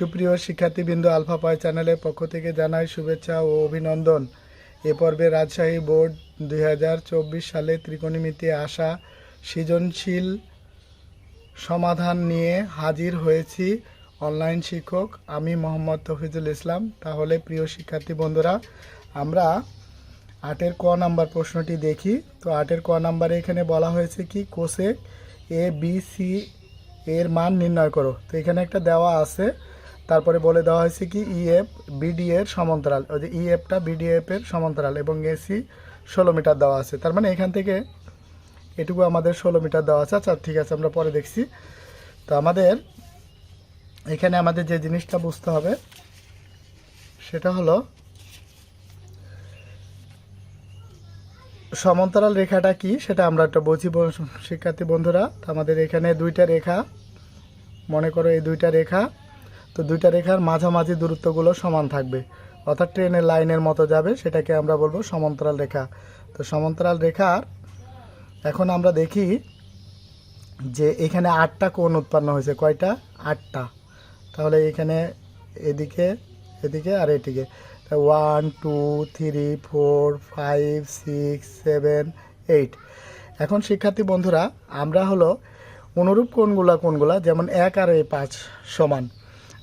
সুপ্রিয় শিক্ষার্থীবৃন্দ, আলফা পাই চ্যানেলের পক্ষ থেকে জানাই শুভেচ্ছা ও অভিনন্দন। এ পর্বে রাজশাহী বোর্ড দুই হাজার চব্বিশ সালে ত্রিকোণমিতি আসা সৃজনশীল সমাধান নিয়ে হাজির হয়েছি অনলাইন শিক্ষক আমি মোহাম্মদ তফিজুল ইসলাম। তাহলে প্রিয় শিক্ষার্থী বন্ধুরা, আমরা আটের ক নাম্বার প্রশ্নটি দেখি। তো আটের ক নাম্বারে এখানে বলা হয়েছে কি কোসেক এ বি সি এর মান নির্ণয় করো। তো এখানে একটা দেওয়া আছে তারপরে বলে দেওয়া হয়েছে কি ইএফ বিডি এর সমান্তরাল, ওই যে ইএফটা বিডিএফ এর সমান্তরাল এবং এসি ষোলো মিটার দেওয়া আছে। তার মানে এখান থেকে এটুকু আমাদের ষোলো মিটার দেওয়া আছে। আচ্ছা ঠিক আছে, আমরা পরে দেখছি। তো আমাদের এখানে আমাদের যে জিনিসটা বুঝতে হবে, সেটা হলো সমান্তরাল রেখাটা কি, সেটা আমরা একটা বুঝি শিক্ষার্থী বন্ধুরা। আমাদের এখানে দুইটা রেখা, মনে করো এই দুইটা রেখা তো দুইটা রেখার মাঝামাঝি দূরত্বগুলো সমান থাকবে। অর্থাৎ ট্রেনের লাইনের মতো যাবে, সেটাকে আমরা বলব সমান্তরাল রেখা। তো সমান্তরাল রেখার এখন আমরা দেখি যে এখানে আটটা কোণ উৎপন্ন হয়েছে। কয়টা? আটটা। তাহলে এখানে এদিকে এদিকে আর এদিকে। One two three four five six seven eight এখন শিক্ষার্থী বন্ধুরা, আমরা হলো অনুরূপ কোণগুলা কোণগুলা যেমন এক আর এই পাঁচ সমান।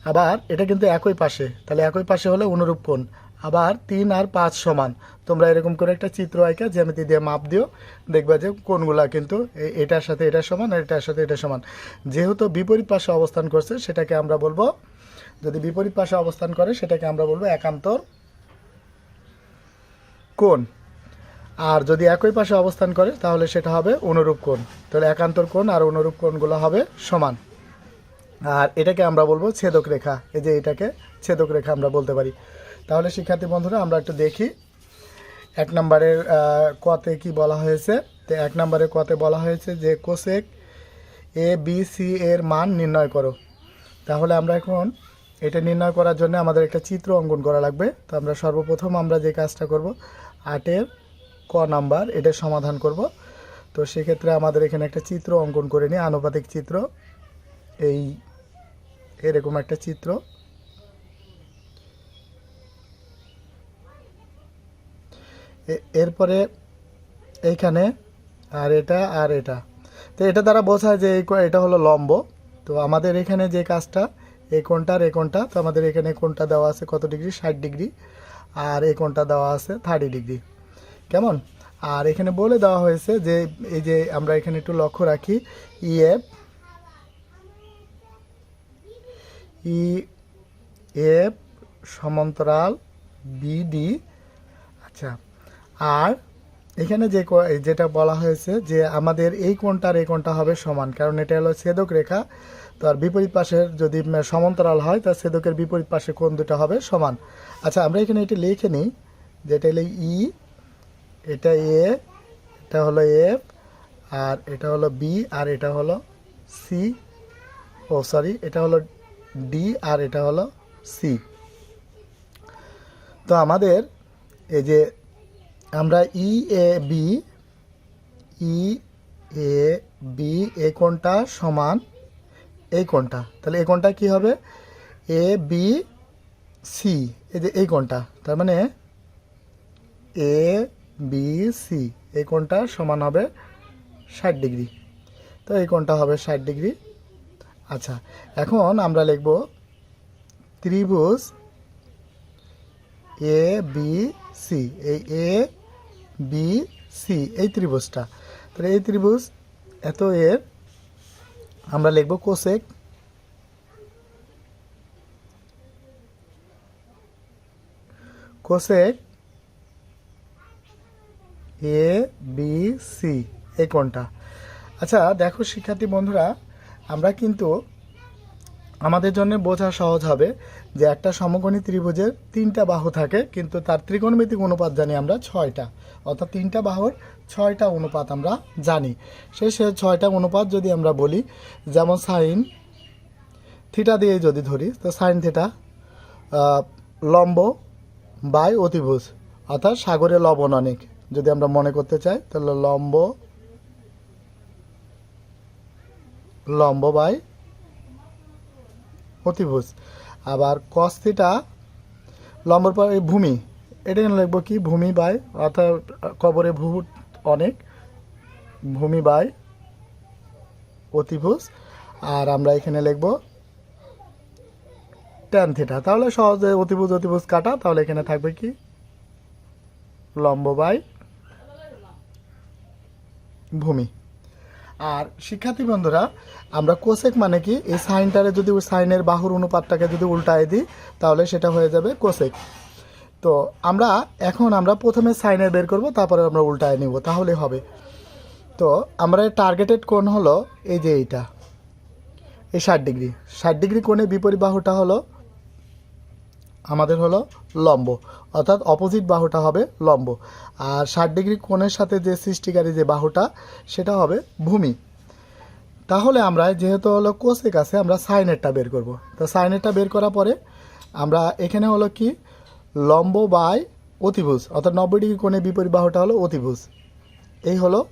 আবার এটা কিন্তু একই পাশে, তাহলে একই পাশে হলে অনুরূপ কোণ। আবার তিন আর পাঁচ সমান। তোমরা এরকম করে একটা চিত্র আঁকা, জ্যামিতি দিয়ে মাপ দিও, দেখবা যে কোনগুলা কিন্তু এটার সাথে এটা সমান আর এটার সাথে এটা সমান। যেহেতু বিপরীত পাশে অবস্থান করছে, সেটাকে আমরা বলব, যদি বিপরীত পাশে অবস্থান করে, সেটাকে আমরা বলব একান্তর কোণ। আর যদি একই পাশে অবস্থান করে, তাহলে সেটা হবে অনুরূপ কোণ। তাহলে একান্তর কোণ আর অনুরূপ কোণগুলো হবে সমান। আর এটাকে আমরা বলব ছেদক রেখা। এই যে এটাকে ছেদক রেখা আমরা বলতে পারি। তাহলে শিক্ষার্থী বন্ধুরা, আমরা একটু দেখি। এক নম্বরের কতে কি বলা হয়েছে? তো এক নম্বরের কতে বলা হয়েছে যে, কোসেক এ, বি, সি এর মান নির্ণয় করো। তাহলে আমরা এখন এটা নির্ণয় করার জন্য আমাদের একটা চিত্র অঙ্কন করা লাগবে। তো আমরা সর্বপ্রথম আমরা যে কাজটা করব, আটের ক নাম্বার এটা সমাধান করব। তো সেক্ষেত্রে আমাদের এখানে একটা চিত্র অঙ্কন করে নিই, আনুপাতিক চিত্র। এই এরকম একটা চিত্র। এ- এরপরে এইখানে আর এটা আর এটা। তো এটা দ্বারা বোঝায় যে এই এটা হলো লম্ব। তো আমাদের এখানে যে কাজটা, এই কোণটা আর এই কোনটা তো আমাদের এখানে কোনটা দেওয়া আছে কত ডিগ্রি? ষাট ডিগ্রি। আর এই কোনটা দেওয়া আছে থার্টি ডিগ্রি। কেমন? আর এখানে বলে দেওয়া হয়েছে যে, এই যে আমরা এখানে একটু লক্ষ্য রাখি ইএফ ই, এফ, সমান্তরাল বিডি আচ্ছা আর এখানে যে যেটা বলা হয়েছে যে আমাদের এই কোণটার এই কোণটা হবে সমান, কারণ এটা হলো ছেদক রেখা। তো আর বিপরীত পাশের যদি সমান্তরাল হয় তার ছেদকের বিপরীত পাশে কোণ দুটো হবে সমান। আচ্ছা আমরা এখানে এটা লিখে নিই যেটা হলো ই, এটা এ, এটা হলো এফ, আর এটা হলো বি, আর এটা হলো সি, ও, সরি, এটা হলো ডি আর এটা হলো সি তো আমাদের এই যে আমরা ই A B E A B এই কোণটা সমান এই কোণটা তাহলে এই কোণটা কি হবে? এ বি সি এই যে এই কোণটা তার মানে এ বি সি এই কোণটা সমান হবে ষাট ডিগ্রি। তো এই কোণটা হবে ষাট ডিগ্রি? আচ্ছা এখন আমরা লিখব ত্রিভুজ এ বি সি এই এ বি সি এই ত্রিভুজটা। তাহলে এই ত্রিভুজ এত এর, আমরা লিখব cosec cosec A B C এই কোনটা আচ্ছা দেখো শিক্ষার্থী বন্ধুরা আমরা কিন্তু আমাদের জন্য বোঝা সহজ হবে যে একটা সমকোণী ত্রিভুজের তিনটা বাহু থাকে, কিন্তু তার ত্রিকোণমিতিক অনুপাত জানি আমরা ছয়টা। অর্থাৎ তিনটা বাহুর ছয়টা অনুপাত আমরা জানি। সেই সে ছয়টা অনুপাত যদি আমরা বলি, যেমন সাইন থিটা দিয়ে যদি ধরি, তো সাইন থিটা লম্ব বাই অতিভুজ, অর্থাৎ সাগরে লবণ অনেক। যদি আমরা মনে করতে চাই, তাহলে লম্ব লম্ব বাই অতিভুজ। আবার কস থিটা লম্বর পর ভূমি, এটা লিখব কি? ভূমি বাই, অর্থাৎ কবরে ভূত অনেক, ভূমি বাই অতিভুজ। আর আমরা এখানে লিখব ট্যান থিটা তাহলে সহজে অতিভুজ অতিভুজ কাটা, তাহলে এখানে থাকবে কি? লম্ব বাই ভূমি। আর শিক্ষার্থী বন্ধুরা, আমরা কোসেক মানে কি? এই সাইনটারে যদি ওই সাইনের বাহুর অনুপাতটাকে যদি উল্টায় দিই, তাহলে সেটা হয়ে যাবে কোসেক তো আমরা এখন আমরা প্রথমে সাইনের বের করব, তারপরে আমরা উল্টায় নিব, তাহলে হবে। তো আমরা টার্গেটেড কোণ হলো এই যে এইটা, এই ষাট ডিগ্রি। ষাট ডিগ্রি কোণে বিপরীত বাহুটা হলো আমাদের হলো লম্ব। অর্থাৎ অপোজিট বাহুটা হবে লম্ব। আর ষাট ডিগ্রি কোণের সাথে যে সৃষ্টিকারী যে বাহুটা, সেটা হবে ভূমি। তাহলে আমরা যেহেতু হলো কোসেক আছে, আমরা সাইনেরটা বের করব। তো সাইনেরটা বের করার পরে আমরা এখানে হলো কি? লম্ব বাই অতিভুজ। অর্থাৎ নব্বই ডিগ্রি কোণে বিপরীত বাহুটা হলো অতিভুজ। এই হলো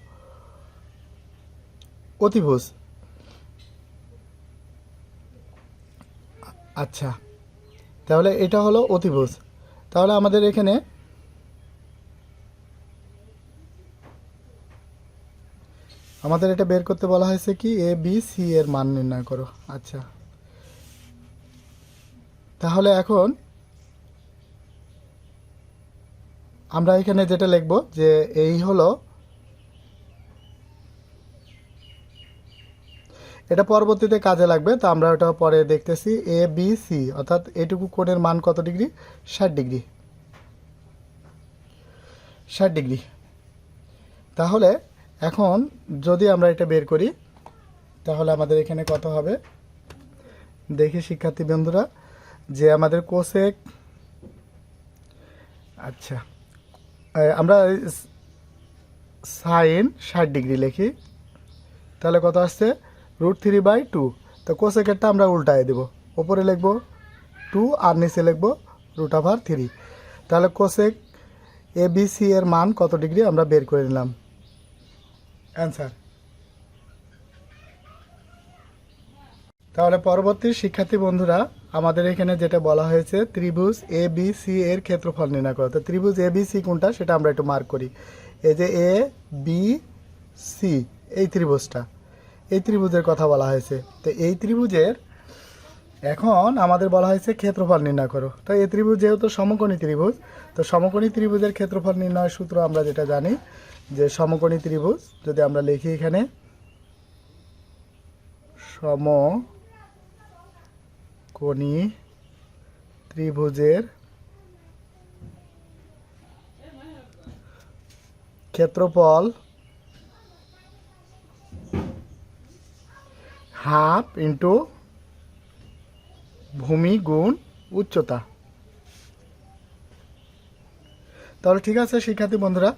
অতিভুজ। আচ্ছা। তাহলে এটা হলো অতিভুজ। তাহলে আমাদের এখানে আমাদের এটা বের করতে বলা হয়েছে কি? এ বি সি এর মান নির্ণয় করো। আচ্ছা। তাহলে এখন আমরা এখানে যেটা লিখব যে এই হলো এটা পরবর্তীতে কাজে লাগবে, তো আমরা ওটা পরে দেখতেছি এ বি সি অর্থাৎ এটুকু কোণের মান কত ডিগ্রি? ষাট ডিগ্রি। ষাট ডিগ্রি। তাহলে এখন যদি আমরা এটা বের করি, তাহলে আমাদের এখানে কত হবে? দেখি শিক্ষার্থী বন্ধুরা, যে আমাদের কোসেক আচ্ছা আমরা সাইন ষাট ডিগ্রি লিখি, তাহলে কত আসছে? রুট থ্রি বাই টু তো কোসেকেরটা আমরা উল্টায় দেব। ওপরে লিখব টু আর নিচে লিখব রুট আভার থ্রি তাহলে কোসেক এ বি সি এর মান কত ডিগ্রি আমরা বের করে নিলাম? অ্যান্সার তাহলে পরবর্তী শিক্ষার্থী বন্ধুরা, আমাদের এখানে যেটা বলা হয়েছে, ত্রিভুজ এ বি সি এর ক্ষেত্রফল নির্ণয় করো। তো ত্রিভুজ এ বি সি কোনটা? সেটা আমরা একটু মার্ক করি। এই যে এ বি সি এই ত্রিভুজটা। এই ত্রিভুজের কথা বলা হয়েছে। তো এই ত্রিভুজের এখন আমাদের বলা হয়েছে ক্ষেত্রফল নির্ণয় করো। তো এই ত্রিভুজ যেহেতু সমকোণী ত্রিভুজ, তো সমকোণী ত্রিভুজের ক্ষেত্রফল নির্ণয় সূত্র আমরা যেটা জানি যে সমকোণী ত্রিভুজ যদি আমরা লিখি এখানে, সমকোণী ত্রিভুজের ক্ষেত্রফল হাফ ইন্টু ভূমি গুণ উচ্চতা। তাহলে ঠিক আছে, শিক্ষার্থী বন্ধুরা।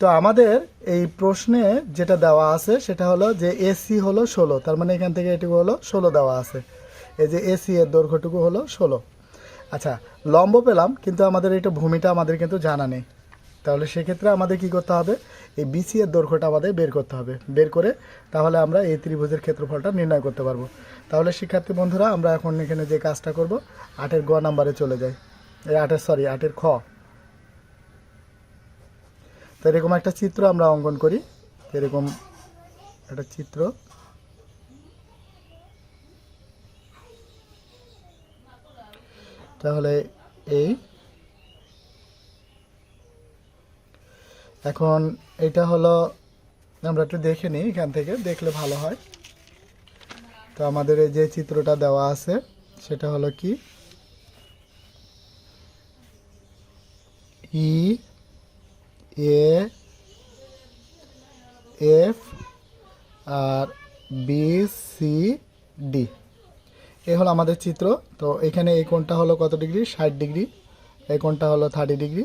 তো আমাদের এই প্রশ্নে যেটা দেওয়া আছে সেটা হলো যে এসি হলো ষোলো, তার মানে এখান থেকে এটুকু হলো ষোলো দেওয়া আছে। এই যে এসি এর দৈর্ঘ্যটুকু হলো ষোলো। আচ্ছা লম্ব পেলাম, কিন্তু আমাদের এটা ভূমিটা আমাদের কিন্তু জানা নেই। তাহলে সেক্ষেত্রে আমাদের কি করতে হবে? এই বিসি এর দৈর্ঘ্যটা আমাদের বের করতে হবে। বের করে তাহলে আমরা এই ত্রিভুজের ক্ষেত্রফলটা নির্ণয় করতে পারব। তাহলে শিক্ষার্থী বন্ধুরা, আমরা এখন এখানে যে কাজটা করব, আটের গ নাম্বারে চলে যাই। এই আটের সরি আটের খ। তো এরকম একটা চিত্র আমরা অঙ্কন করি। এরকম একটা চিত্র। তাহলে এই এখন এটা হলো, আমরা একটু দেখে নিই এখান থেকে, দেখলে ভালো হয়। তো আমাদের এই যে চিত্রটা দেওয়া আছে, সেটা হলো কি? E, A, F, R, B, C, D. এ হলো আমাদের চিত্র। তো এখানে এই কোণটা হলো কত ডিগ্রি? ষাট ডিগ্রি। এই কোণটা হলো থার্টি ডিগ্রি।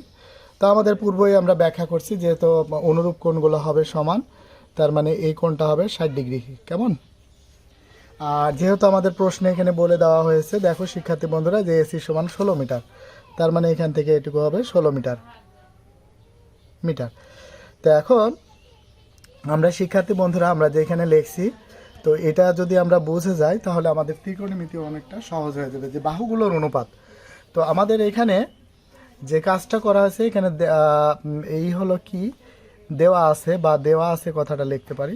তো আমাদের পূর্বেই আমরা ব্যাখ্যা করছি যেহেতু অনুরূপ কোণগুলো হবে সমান, তার মানে এই কোণটা হবে ষাট ডিগ্রি, কেমন? আর যেহেতু আমাদের প্রশ্নে এখানে বলে দেওয়া হয়েছে, দেখো শিক্ষার্থী বন্ধুরা যে এসি সমান ষোলো মিটার, তার মানে এখান থেকে এটুকু হবে ষোলো মিটার মিটার। তো এখন আমরা শিক্ষার্থী বন্ধুরা, আমরা যেখানে লিখছি তো তো এটা যদি আমরা বুঝে যাই, তাহলে আমাদের ত্রিকোণমিতি অনেকটা সহজ হয়ে যাবে, যে বাহুগুলোর অনুপাত। তো আমাদের এখানে যে কাজটা করা হয়েছে, এখানে এই হলো কি? দেওয়া আছে বা দেওয়া আছে কথাটা লিখতে পারি?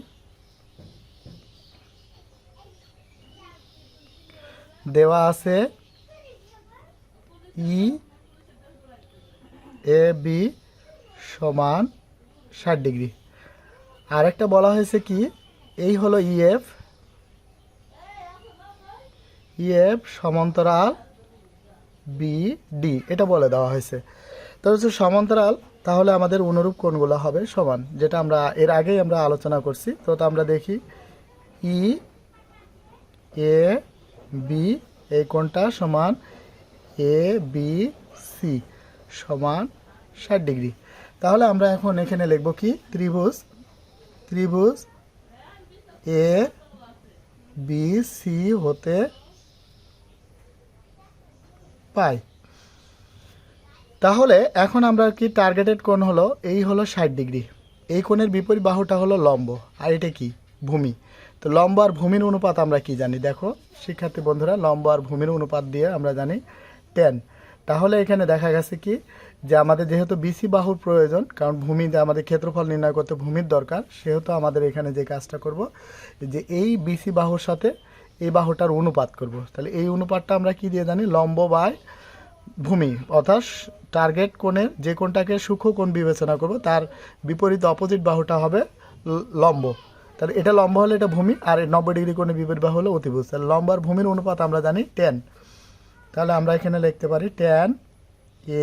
দেওয়া আছে ই এ বি সমান ষাট ডিগ্রি। আরেকটা বলা হয়েছে কি? এই হলো ইএফ ইএফ সমান্তরাল বি ডি এটা বলে দেওয়া হয়েছে। তো হচ্ছে সমান্তরাল, তাহলে আমাদের অনুরূপ কোণগুলো হবে সমান, যেটা আমরা এর আগেই আমরা আলোচনা করছি। তো তা আমরা দেখি ই এ বি এই কোণটা সমান এ বি সি সমান ষাট ডিগ্রি। তাহলে আমরা এখন এখানে লিখব কি? ত্রিভুজ ত্রিভুজ এ বি সি হতে পাই। তাহলে এখন আমরা কি টার্গেটেড কোণ হলো? এই হলো ষাট ডিগ্রি। এই কোণের বিপরীত বাহুটা হলো লম্ব। আর এটা কি? ভূমি। তো লম্ব আর ভূমির অনুপাত আমরা কি জানি? দেখো, শিক্ষার্থী বন্ধুরা, লম্ব আর ভূমির অনুপাত দিয়ে আমরা জানি টেন তাহলে এখানে দেখা গেছে কি? যে আমাদের যেহেতু বিসি বাহুর প্রয়োজন, কারণ ভূমি যে আমাদের ক্ষেত্রফল নির্ণয় করতে ভূমির দরকার, সেহেতু আমাদের এখানে যে কাজটা করব, যে এই বিসি বাহুর সাথে এই বাহুটার অনুপাত করব। তাহলে এই অনুপাতটা আমরা কি দিয়ে জানি? লম্ব বাই ভূমি। অর্থাৎ টার্গেট কোণের যে কোণটাকে সূক্ষ্ম কোণ বিবেচনা করব, তার বিপরীত অপোজিট বাহুটা হবে লম্ব। তাহলে এটা লম্ব হলে এটা ভূমি, আর নব্বই ডিগ্রি কোণের বিপরীত বাহু হলো অতিভুজ। তাহলে লম্ব আর ভূমির অনুপাত আমরা জানি টেন তাহলে আমরা এখানে লিখতে পারি টেন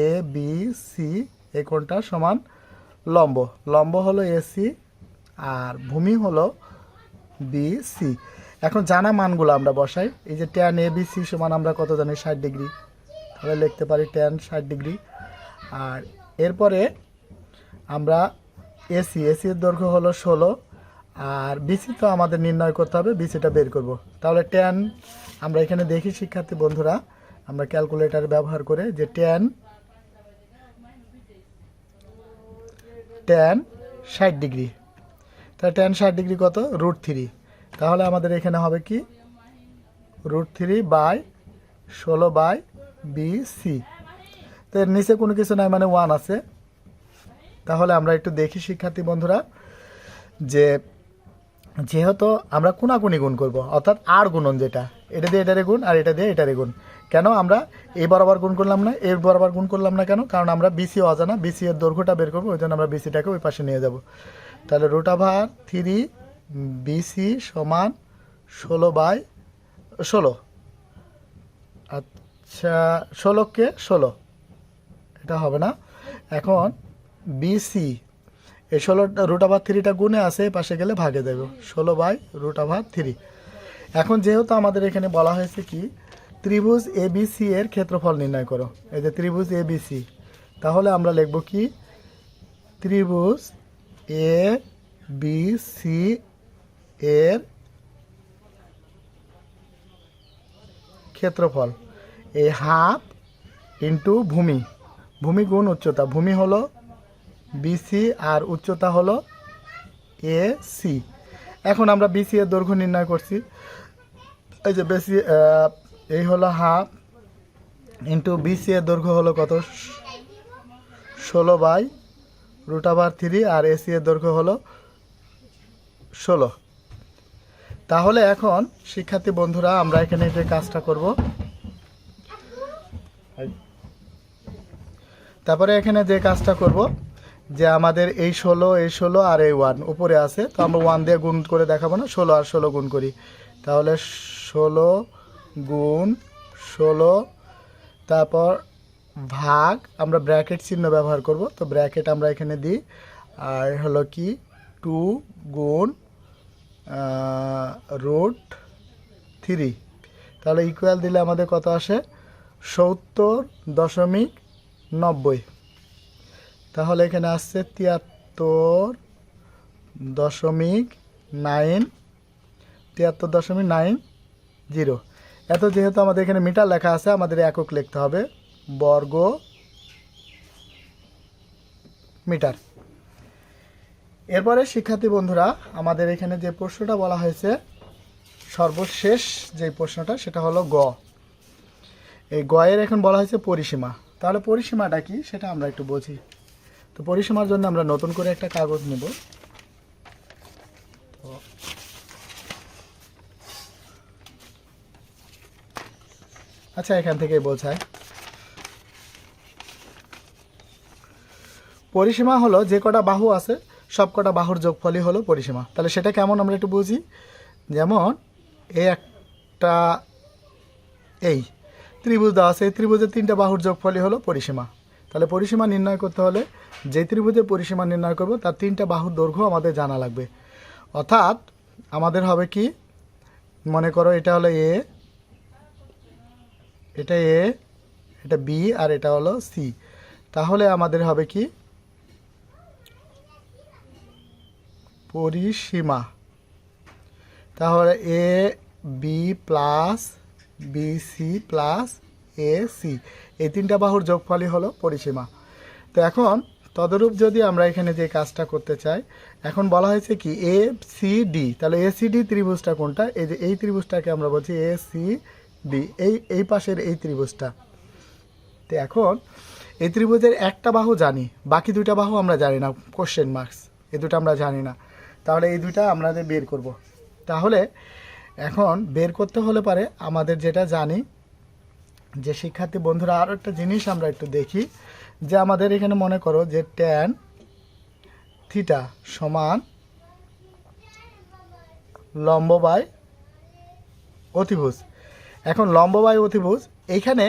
এ বি সি এই কোণটা সমান লম্ব। লম্ব হলো এসি আর ভূমি হলো বি সি এখন জানা মানগুলো আমরা বসাই। এই যে ট্যান এ বি সি সমান আমরা কত জানি? ষাট ডিগ্রি। তাহলে লিখতে পারি ট্যান ষাট ডিগ্রি। আর এরপরে আমরা এসি এসির দৈর্ঘ্য হলো ষোলো। আর বিসি তো আমাদের নির্ণয় করতে হবে বিসিটা বের করব। তাহলে ট্যান আমরা এখানে দেখি শিক্ষার্থী বন্ধুরা, আমরা ক্যালকুলেটার ব্যবহার করে যে ট্যান ট্যান ষাট ডিগ্রি। তাহলে ট্যান ষাট ডিগ্রি কত? Root three. তাহলে আমাদের এখানে হবে কি? রুট থ্রি বাই ষোলো বাই বি সি তো এর নিচে কোনো কিছু নাই মানে ওয়ান আছে। তাহলে আমরা একটু দেখি, শিক্ষার্থী বন্ধুরা, যে যেহেতু আমরা কোনাকুনি গুণ করব, অর্থাৎ আর গুণন যেটা, এটা দিয়ে এটারে গুণ আর এটা দিয়ে এটারে গুণ। কেন? আমরা এই বরাবর গুণ করলাম না, এর বরাবর গুণ করলাম না কেন? কারণ আমরা বিসি অজানা বিসি এর দৈর্ঘ্যটা বের করব ওই জন্য আমরা বিসিটাকে ওই পাশে নিয়ে যাব। তাহলে রুটাভার থ্রি বিসি সমান ষোলো বাই ষোলো। আচ্ছা ষোলোকে ষোলো। এটা হবে না। এখন বিসি এই ষোলো রুট আভার থ্রিটা গুণে আছে পাশে গেলে ভাগে দেবে। ষোলো বাই রুট আভার থ্রি। এখন যেহেতু আমাদের এখানে বলা হয়েছে কি, ত্রিভুজ এ বি সি এর ক্ষেত্রফল নির্ণয় করো। এই যে ত্রিভুজ এ বি সি, তাহলে আমরা লিখব কি, ত্রিভুজ এ বি সি এর ক্ষেত্রফল? এই হাফ ইন্টু ভূমি। ভূমি গুণ উচ্চতা। ভূমি হলো বিসি আর উচ্চতা হলো এ সি এখন আমরা বিসি এর দৈর্ঘ্য নির্ণয় করছি। এই যে বেশি এই হলো হাফ ইন্টু বিসি এর দৈর্ঘ্য হলো কত? ষোলো বাই রুট আবার থ্রি আর এসি এর দৈর্ঘ্য হলো ষোলো। তাহলে এখন, শিক্ষার্থী বন্ধুরা, আমরা এখানে যে কাজটা করব। তারপরে এখানে যে কাজটা করব, যে আমাদের এই ষোলো এই ষোলো আর এই ওয়ান উপরে আছে, তো আমরা ওয়ান দিয়ে গুণ করে দেখাবো না, ষোলো আর ষোলো গুণ করি। তাহলে ষোলো গুণ ষোলো, তারপর ভাগ, আমরা ব্র্যাকেট চিহ্ন ব্যবহার করব, তো ব্র্যাকেট আমরা এখানে দিই, আর হলো কি, টু গুণ রুট থ্রি তাহলে ইকুয়াল দিলে আমাদের কত আসে? সত্তর দশমিক নব্বই। তাহলে এখানে আসছে তিয়াত্তর দশমিক নাইন তিয়াত্তর দশমিক নাইন জিরো এত যেহেতু আমাদের এখানে মিটার লেখা আছে, আমাদের একক লিখতে হবে বর্গ মিটার। এরপরে শিক্ষার্থী বন্ধুরা, আমাদের এখানে যে প্রশ্নটা বলা হয়েছে, সর্বশেষ যে প্রশ্নটা, সেটা হলো গ। এই গয়ের এখন বলা হয়েছে পরিসীমা। তাহলে পরিসীমাটা কি, সেটা আমরা একটু বুঝি। তো পরিসীমার জন্য আমরা নতুন করে একটা কাগজ নেব। তো আচ্ছা এখান থেকে বোঝায় পরিসীমা হলো যে কটা বাহু আছে সব কটা বাহুর যোগফলই হলো পরিসীমা। তাহলে সেটা কেমন আমরা একটু বুঝি? যেমন এই একটা এই, ত্রিভুজ দেওয়া আছে, এই ত্রিভুজের তিনটা বাহুর যোগফলই হলো পরিসীমা। তাহলে পরিসীমা নির্ণয় করতে হলে যে ত্রিভুজের পরিসীমা নির্ণয় করব, তার তিনটা বাহুর দৈর্ঘ্য আমাদের জানা লাগবে। অর্থাৎ, আমাদের হবে কি? মনে করো এটা হলো এ, এটা এ, এটা বি, আর এটা হলো সি। তাহলে আমাদের হবে কি? পরিসীমা। তাহলে A B plus B C plus A C এই তিনটা বাহুর যোগফলই হলো পরিসীমা। তো এখন তদরূপ যদি আমরা এখানে যে কাজটা করতে চাই, এখন বলা হয়েছে কি এ সি ডি তাহলে এ সি ডি ত্রিভুজটা কোনটা? এই যে এই ত্রিভুজটাকে আমরা বলছি এ সি ডি এই এই পাশের এই ত্রিভুজটা। তো এখন এই ত্রিভুজের একটা বাহু জানি, বাকি দুইটা বাহু আমরা জানি না কোশ্চেন মার্কস এই দুটো আমরা জানি না। তাহলে এই দুইটা আমাদের বের করব। তাহলে এখন বের করতে হলে পারে আমাদের যেটা জানি, যে শিক্ষার্থী বন্ধুরা আরও একটা জিনিস আমরা একটু দেখি, যে আমাদের এখানে মনে করো যে ট্যান থিটা সমান লম্ব বাই অতিভুজ। এখন লম্ব বাই অতিভুজ এইখানে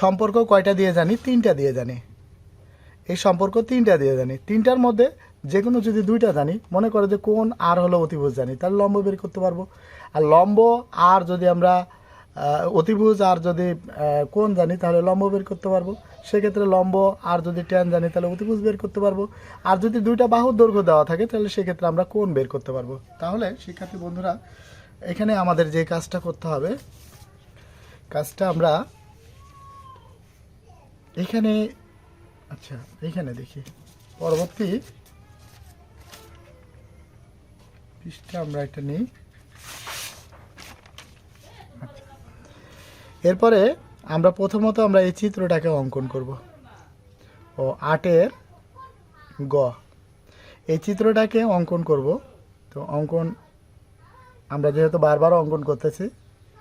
সম্পর্ক কয়টা দিয়ে জানি? তিনটা দিয়ে জানি। এই সম্পর্ক তিনটা দিয়ে জানি। তিনটার মধ্যে যে কোনো যদি দুইটা জানি, মনে করো যে কোন আর হলো অতিভুজ জানি, তাহলে লম্ব বের করতে পারব। আর লম্ব আর যদি আমরা অতিভুজ আর যদি কোন জানি, তাহলে লম্ব বের করতে পারব। সেক্ষেত্রে লম্ব আর যদি ট্যান জানি, তাহলে অতিভুজ বের করতে পারব। আর যদি দুইটা বাহুর দৈর্ঘ্য দেওয়া থাকে, তাহলে সেক্ষেত্রে আমরা কোন বের করতে পারব। তাহলে, শিক্ষার্থী বন্ধুরা, এখানে আমাদের যে কাজটা করতে হবে, কাজটা আমরা এখানে আচ্ছা এখানে দেখি। পরবর্তী পৃষ্ঠা আমরা একটা নিই। আচ্ছা। এরপরে আমরা প্রথমত আমরা এই চিত্রটাকে অঙ্কন করব। ও আটের গ। এই চিত্রটাকে অঙ্কন করব। তো অঙ্কন, আমরা যেহেতু বারবার অঙ্কন করতেছি,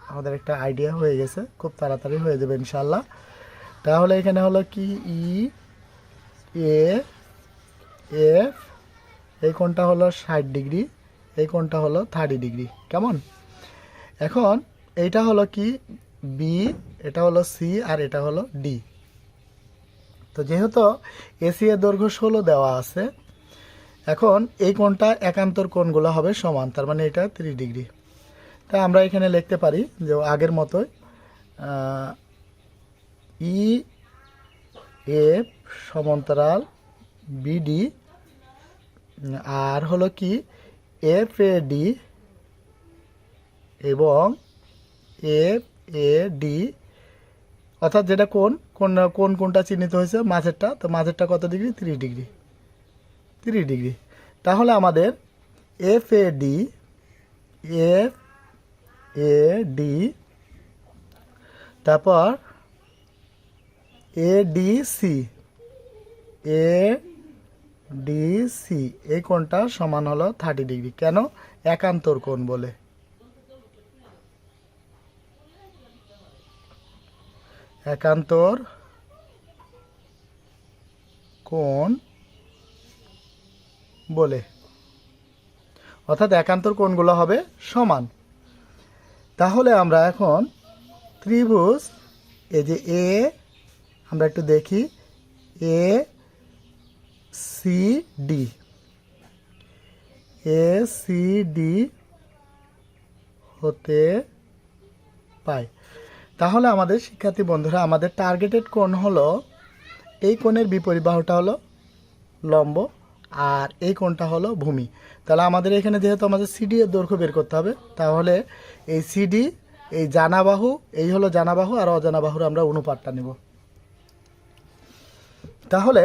আমাদের একটা আইডিয়া হয়ে গেছে। খুব তাড়াতাড়ি হয়ে যাবে ইনশাল্লাহ তাহলে এখানে হলো কি? ই, এ, এফ, এই কোণটা হলো ষাট ডিগ্রি। এই কোণটা হলো থার্টি ডিগ্রি কেমন? এখন এইটা হলো কি? বি এটা হলো সি আর এটা হলো ডি তো যেহেতু এসি এর দৈর্ঘ্য ষোলো দেওয়া আছে, এখন এই কোণটা একান্তর কোণগুলো হবে সমান, তার মানে এটা ত্রিশ ডিগ্রি তা আমরা এখানে লিখতে পারি যে আগের মতোই ই এফ সমান্তরাল বিডি আর হলো কি? এফ এ ডি এবং এফ এ ডি অর্থাৎ যেটা কোন কোন কোন কোনটা চিহ্নিত হয়েছে মাঝেরটা, তো মাঝেরটা কত ডিগ্রি? ত্রিশ ডিগ্রি। ত্রিশ ডিগ্রি। তাহলে আমাদের F A D F A D তারপর A D C A D C এই কোণটা সমান হলো থার্টি ডিগ্রি। কেন? একান্তর কোণ বলে। একান্তর কোণ বলে। অর্থাৎ একান্তর কোণগুলো হবে সমান। তাহলে আমরা এখন ত্রিভুজ, এই যে এ আমরা একটু দেখি। A C D A C D হতে পাই তাহলে আমাদের শিক্ষার্থী বন্ধুরা, আমাদের টার্গেটেড কোণ হলো, এই কোণের বিপরীত বাহুটা হলো লম্ব আর এই কোণটা হলো ভূমি। তাহলে আমাদের এখানে যেহেতু আমাদের সিডি এর দৈর্ঘ্য বের করতে হবে, তাহলে এই সিডি এই জানা বাহু এই হলো জানা বাহু আর অজানা বাহুর আমরা অনুপাতটা নেব। তাহলে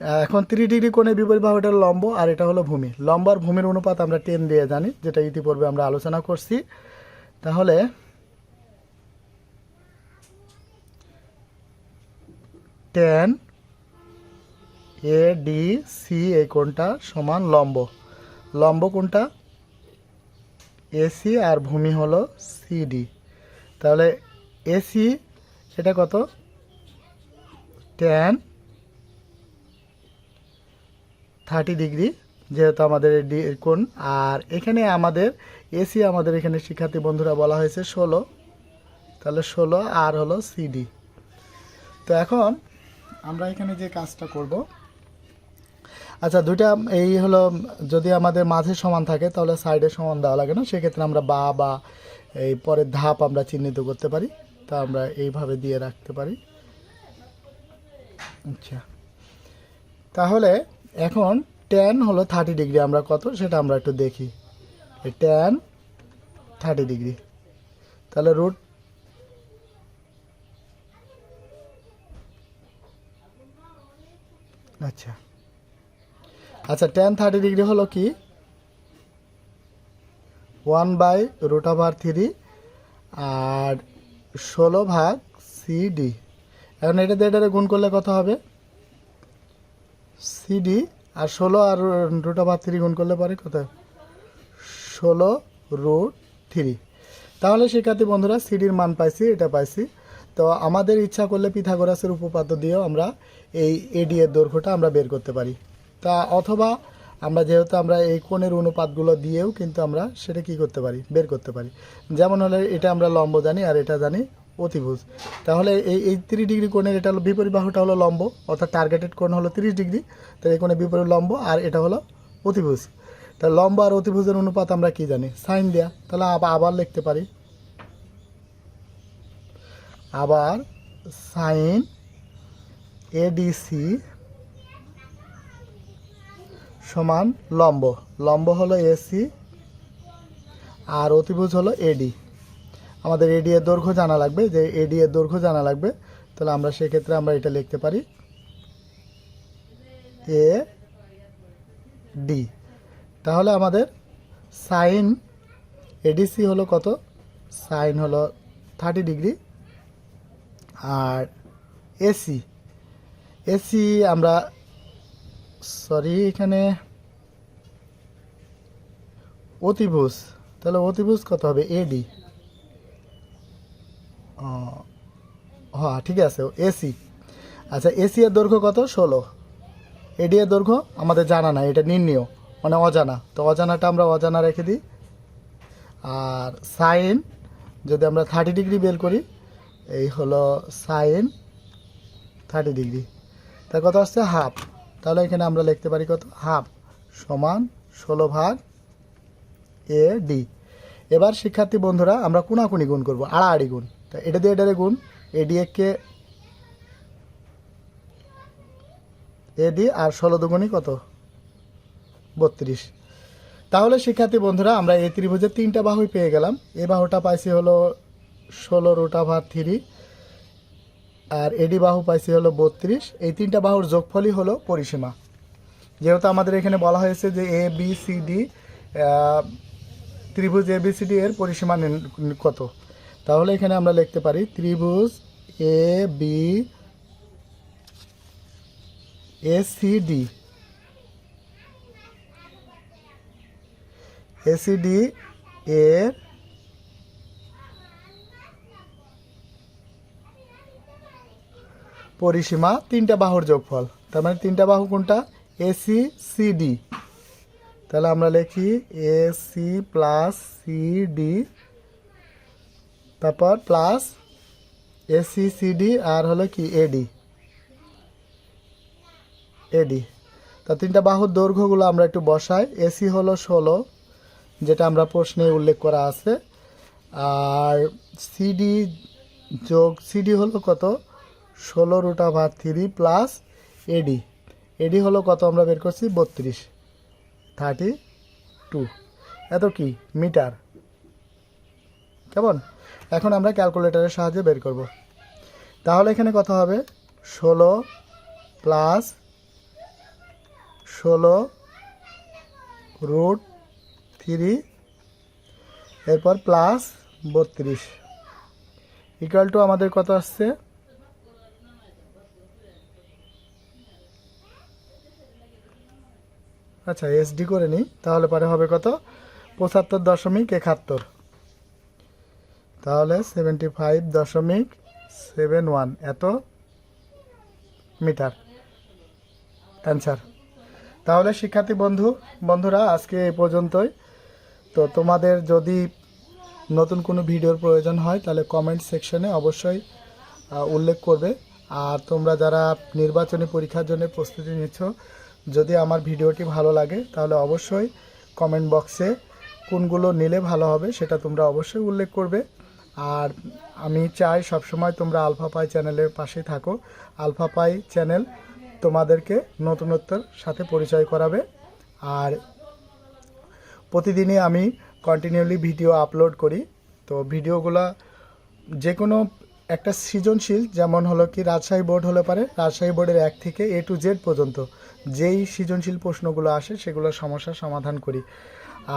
এখন থ্রি ডিগ্রি কোণের বিপরীত হলো লম্ব আর এটা হলো ভূমি। লম্ব আর ভূমির অনুপাত আমরা টেন দিয়ে জানি, যেটা ইতিপূর্বে আমরা আলোচনা করছি। তাহলে টেন এ ডি সি এই কোণটা সমান লম্ব। লম্ব কোণটা এসি আর ভূমি হলো সিডি তাহলে এসি এটা কত? টেন থার্টি ডিগ্রি, যেহেতু আমাদের কোণ। আর এখানে আমাদের এসি, আমাদের এখানে শিক্ষার্থী বন্ধুরা বলা হয়েছে ষোলো। তাহলে ষোলো আর হলো সিডি। তো এখন আমরা এখানে যে কাজটা করব। আচ্ছা দুইটা, এই হলো যদি আমাদের মাঝে সমান থাকে, তাহলে সাইডে সমান দেওয়া লাগে না। সেক্ষেত্রে আমরা বা বা, এই পরের ধাপ আমরা চিহ্নিত করতে পারি। তা আমরা এইভাবে দিয়ে রাখতে পারি। আচ্ছা। তাহলে এখন টেন হলো থার্টি ডিগ্রি আমরা কত? সেটা আমরা একটু দেখি। টেন থার্টি ডিগ্রি তাহলে রুট আচ্ছা। আচ্ছা টেন থার্টি ডিগ্রি হলো কি? One by root over three আর ষোলো ভাগ সিডি এখন এটা দিয়ে এটারে গুণ করলে কত হবে? সিডি আর ষোলো আর রুট ওভার থ্রি গুণ করলে পরে কত? ষোলো রুট থ্রি তাহলে শিক্ষার্থী বন্ধুরা সিডির মান পাইছি, এটা পাইছি। তো আমাদের ইচ্ছা করলে পিথাগোরাসের উপপাদ্য দিয়েও আমরা এই এডি এর দৈর্ঘ্যটা আমরা বের করতে পারি। তা অথবা আমরা যেহেতু আমরা এই কোণের অনুপাতগুলো দিয়েও কিন্তু আমরা সেটা কি করতে পারি? বের করতে পারি। যেমন হলে এটা আমরা লম্ব জানি আর এটা জানি অতিভুজ। তাহলে এই এই তিরিশ ডিগ্রি কোণের এটা হলো বিপরীত বাহুটা হলো লম্ব, অর্থাৎ টার্গেটেড কোণ হলো তিরিশ ডিগ্রি, তো এই কোণে বিপরীত লম্ব আর এটা হলো অতিভুজ। তা লম্ব আর অতিভুজের অনুপাত আমরা কি জানি? সাইন দেয়া। তাহলে আবার আবার লিখতে পারি। আবার সাইন এডিসি সমান লম্ব। লম্ব হলো এসি আর অতিভুজ হলো এডি। আমাদের এডি এর দৈর্ঘ্য জানা লাগবে, যে এডি এর দৈর্ঘ্য জানা লাগবে। তাহলে আমরা সেক্ষেত্রে আমরা এটা লিখতে পারি। এ ডি তাহলে আমাদের সাইন এডিসি হলো কত? সাইন হলো থার্টি ডিগ্রি আর এসি এসি আমরা সরি এখানে অতিভুজ। তাহলে অতিভুজ কত হবে? এডি হ্যাঁ ঠিক আছে, এসি। আচ্ছা এসি এর দৈর্ঘ্য কত? ষোলো। এডি এর দৈর্ঘ্য? আমাদের জানা নাই, এটা নির্ণীয় মানে অজানা। তো অজানাটা আমরা অজানা রেখে দিই। আর সাইন, যদি আমরা থার্টি ডিগ্রি বের করি, এই হলো সাইন থার্টি ডিগ্রি। তার কত আসছে? হাফ। তাহলে এখানে আমরা লিখতে পারি কত? হাফ সমান ষোলো ভাগ এ ডি। এবার শিক্ষার্থী বন্ধুরা, আমরা কোনাকুনি গুণ করব, আড়াআড়ি গুণ। তা এটা দিয়ে এটারে গুণ এডি একে এডি আর ষোলো দুগুণই কত? বত্রিশ। তাহলে শিক্ষার্থী বন্ধুরা, আমরা এই ত্রিভুজের তিনটা বাহুই পেয়ে গেলাম। এই বাহুটা পাইছি হলো ষোলো রুটা ভার থ্রি আর এডি বাহু পাইছি হলো বত্রিশ। এই তিনটা বাহুর যোগফলই হলো পরিসীমা। যেহেতু আমাদের এখানে বলা হয়েছে যে এ, বি, সি, ডি ত্রিভুজ এ, বি, সি, ডি এর পরিসীমা কত? তাহলে এখানে আমরা লিখতে পারি ত্রিভুজ A B A C D ACD এর পরিসীমা তিনটা বাহুর যোগফল। তার মানে তিনটা বাহু কোনটা? এসি সিডি তাহলে আমরা লিখি এসি প্লাস সিডি তারপর প্লাস এসি সিডি আর হলো কি? এডি এডি তা তিনটা বাহুর দৈর্ঘ্যগুলো আমরা একটু বসাই। এসি হলো ষোলো, যেটা আমরা প্রশ্নে উল্লেখ করা আছে। আর সিডি যোগ সিডি হলো কত? ষোলো রুটা ভাত থ্রি প্লাস এডি এডি হলো কত আমরা বের করছি? বত্রিশ। থার্টি টু এত কি? মিটার। কেমন? এখন আমরা ক্যালকুলেটরের সাহায্যে বের করব। তাহলে এখানে কত হবে? ষোলো প্লাস ষোলো রুট থ্রি, এরপর প্লাস বত্রিশ। ইকুয়াল টু আমাদের কত আসছে? আচ্ছা এসডি করে নিই। তাহলে পরে হবে কত? পঁচাত্তর দশমিক একাত্তর। তাহলে সেভেন্টি ফাইভ দশমিক সেভেন ওয়ান এত মিটার। অ্যান্সার তাহলে শিক্ষার্থী বন্ধু, বন্ধুরা, আজকে এ পর্যন্তই। তো তোমাদের যদি নতুন কোনো ভিডিওর প্রয়োজন হয়, তাহলে কমেন্ট সেকশনে অবশ্যই উল্লেখ করবে। আর তোমরা যারা নির্বাচনী পরীক্ষার জন্য প্রস্তুতি নিচ্ছ, যদি আমার ভিডিওটি ভালো লাগে, তাহলে অবশ্যই কমেন্ট বক্সে কোনগুলো নিলে ভালো হবে, সেটা তোমরা অবশ্যই উল্লেখ করবে। আর আমি চাই সবসময় তোমরা আলফা পাই চ্যানেলের পাশে থাকো। আলফা পাই চ্যানেল তোমাদেরকে নতুনত্বর সাথে পরিচয় করাবে। আর প্রতিদিনই আমি কন্টিনিউলি ভিডিও আপলোড করি। তো ভিডিওগুলো যে কোনো একটা সৃজনশীল, যেমন হলো কি রাজশাহী বোর্ড হলে পারে, রাজশাহী বোর্ডের এক থেকে এ টু জেড পর্যন্ত যেই সৃজনশীল প্রশ্নগুলো আসে সেগুলোর সমস্যার সমাধান করি।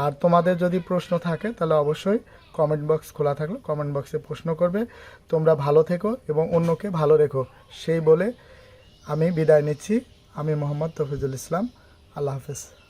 আর তোমাদের যদি প্রশ্ন থাকে তাহলে অবশ্যই কমেন্ট বক্স খোলা থাকল, কমেন্ট বক্সে প্রশ্ন করবে, তোমরা ভালো থেকো এবং অন্যকে ভালো রেখো। সেই বলে আমি বিদায় নিচ্ছি। আমি মোহাম্মদ তফিজুল ইসলাম। আল্লাহ হাফেজ।